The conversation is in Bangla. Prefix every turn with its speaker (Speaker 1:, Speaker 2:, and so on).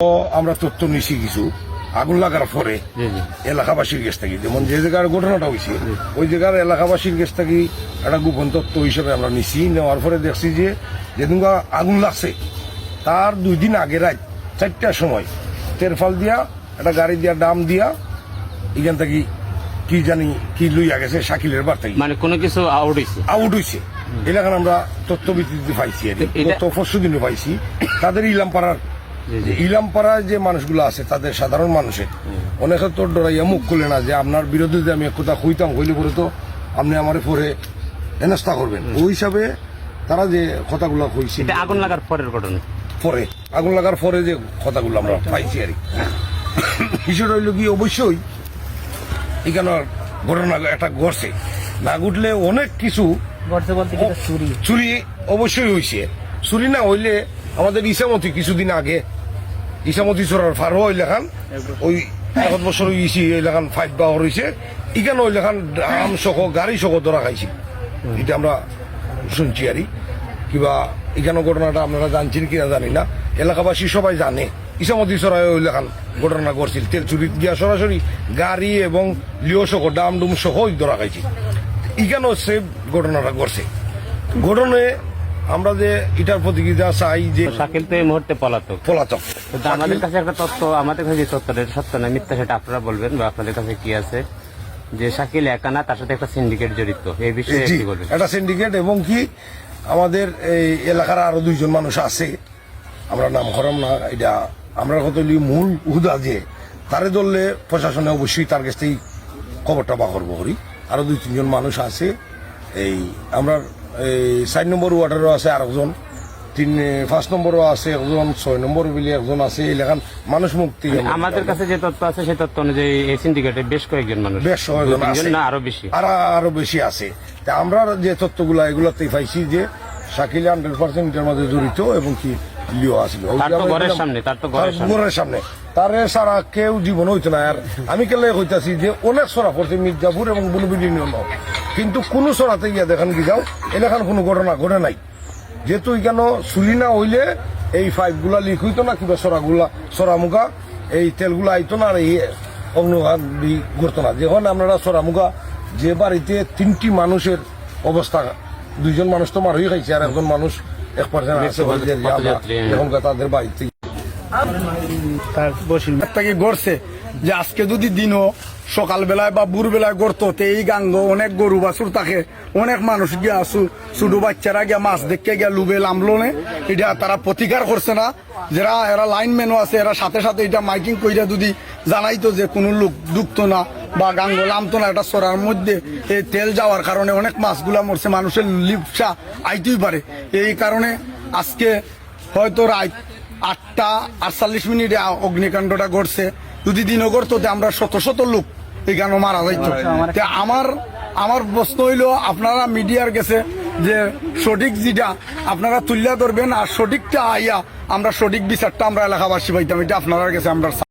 Speaker 1: আমরা তথ্য নিছি কিছু আগুন লাগার পরে এলাকাবাসীর কাছ থেকে যেমন যে জায়গার ঘটনাটা হয়েছে ওই জায়গার এলাকাবাসীর কাছ থেকে একটা গোপন তথ্য হিসেবে আমরা নিছি নেওয়ার পরে দেখছি যে যেদিনকা আগুন লাগছে তার দুই দিন আগে রাত চারটার সময় তেরফাল দিয়া একটা গাড়ি দিয়া ডাম দিয়া এখান থেকে কি জানি কি লইয়া গেছে শাকিলের বার থেকে।
Speaker 2: মানে কোনো কিছু আউট হয়েছে
Speaker 1: আউট হয়েছে এলাকার আমরা তথ্য ভিত্তিতে পাইছি আর কি। গত পরশু দিনে পাইছি। তাদের ইলামপাড়ার
Speaker 2: জি, জি।
Speaker 1: যে ইলামপাড়ায় যে মানুষগুলো আছে তাদের সাধারণ মানুষের অনেকে তো ডরাইয়া মুখ খুলে না যে আপনার বিরুদ্ধে যে আমি এক কথা কইতাম কইলে পরে তো আপনি আমার পরে হেনস্থা করবেন। ওই হিসাবে তারা যে কথাগুলো কইছে
Speaker 2: এটা আগুন লাগার পরের ঘটনা।
Speaker 1: পরে। আগুন লাগার পরে যে কথাগুলো আমরা পাইছি আর কি। বিষয়টা হইল কি অবশ্যই এখানে ঘটনা একটা ঘটছে। না ঘটলে অনেক কিছু
Speaker 3: চুরি।
Speaker 1: অবশ্যই হয়েছে চুরি না হইলে আমাদের ইসামতি কিছুদিন আগে ইসামতি চোরার ফার লেখান। ওই এক বছর ইসি এই লেখান ফাইভ বা হয়েছে ইখানে লেখান, আম সহ গাড়ি সহ ধরা খাইছি। এটা আমরা শুনছি আরই। কিবা এখানে ঘটনাটা আপনারা জানছেন কিনা জানি না? এলাকাবাসী সবাই জানে। ইসামতি ওই লেখান ঘটনা করছিল তেল চুরি গিয়া সরাসরি গাড়ি এবং লিও সহ ডাম ডুম সহ ধরা খাইছি। এখানেও সে ঘটনাটা ঘটছে। ঘটনায় আমরা যে এটার প্রতিক্রিয়া চাই যে
Speaker 2: শাকিল তো এই মুহূর্তে পলাতক।
Speaker 1: পলাতক।
Speaker 2: কিন্তু আমাদের কাছে একটা তথ্য আমাদের কাছে যে তথ্যটা এটা সত্য না মিথ্যা সেটা আপনারা বলবেন বা আপনাদের কাছে কি আছে? যে শাকিল একা না তার সাথে একটা সিন্ডিকেট জড়িত। এই বিষয়ে কি বলবেন?
Speaker 1: একটা সিন্ডিকেট এবং কি আমাদের এই এলাকার আরও দুইজন মানুষ আছে। আমরা নাম করাম না এটা আমরা কত মূল হুদা যে তারে ধরলে প্রশাসনে অবশ্যই তার কাছ থেকেই খবরটা বা করব করি আরও দুই তিনজন মানুষ আছে। এই আমরা এই চার নম্বর ওয়ার্ডেরও আছে আরেকজন তিন পাঁচ নম্বরও আছে একজন ছয় নম্বর বলে একজন আছে এলাকান মানুষ মুক্তি
Speaker 2: আমাদের কাছে যে তথ্য আছে সেই তথ্য অনুযায়ী এই সিন্ডিকেটে বেশ কয়েকজন মানুষ।
Speaker 1: বেশ কয়েকজন।
Speaker 2: না আরও বেশি।
Speaker 1: আর আরও বেশি আছে। তা আমরা যে তথ্যগুলো এগুলোতেই পাইছি যে শাকিল হান্ড্রেড পার্সেন্ট এটার মধ্যে জড়িত এবং কি লিও আসলো।
Speaker 2: ঘরের সামনে, তার তো ঘরের সামনে।
Speaker 1: তার সারা কেউ জীবন হইতো না আর। আমি কেলে হইতাছি যে অনেক সরা পড়ছে মির্জাপুর এবং বুলবিডি নিয়ম কিন্তু কোন সরাতে গিয়া দেখান কি যাও এলাকার কোনো ঘটনা ঘটে নাই। যেহেতু কেন চুরি না হইলে এই পাইপগুলা লিক হইতো না কিংবা সরাগুলা সরামুখা এই তেলগুলা আইতো না আর এই অগ্নঘাত ঘুরতো না। যখন আপনারা সরামুখা যে বাড়িতে তিনটি মানুষের অবস্থা দুইজন মানুষ তো মার হয়ে খাইছে আর একজন মানুষ এক পার্সেন্ট আছে। এখনকার তাদের বাড়িতে
Speaker 3: তার বসিল
Speaker 4: থেকে গড়ছে যে আজকে যদি দিনও সকালবেলায় বা ভোরবেলায় গড়তো তে এই গাঙ্গ অনেক গরু বাছুর থাকে অনেক মানুষ গিয়া আসু ছোট বাচ্চারা গিয়া মাছ দেখে গিয়া লুবে লামলোনে এটা তারা প্রতিকার করছে না যারা এরা লাইন ম্যানও আছে এরা সাথে সাথে এটা মাইকিং কইরা যদি জানাইতো যে কোনো লোক ডুবতো না বা গাঙ্গ লামতো একটা সরার মধ্যে এই তেল যাওয়ার কারণে অনেক মাছগুলা মরছে মানুষের লিপসা আইতেই পারে। এই কারণে আজকে হয়তো রাত আটটা আটচল্লিশ মিনিটে অগ্নিকাণ্ডটা ঘটছে। যদি দিনও ঘটতো তে আমরা শত শত লোক এখানে মারা যাইতো। তে আমার আমার প্রশ্ন হইল আপনারা মিডিয়ার গেছে যে সঠিক যেটা আপনারা তুলিয়া ধরবেন আর সঠিকটা আইয়া আমরা সঠিক বিচারটা আমরা এলাকাবাসী পাইতাম এটা আপনারা গেছে আমরা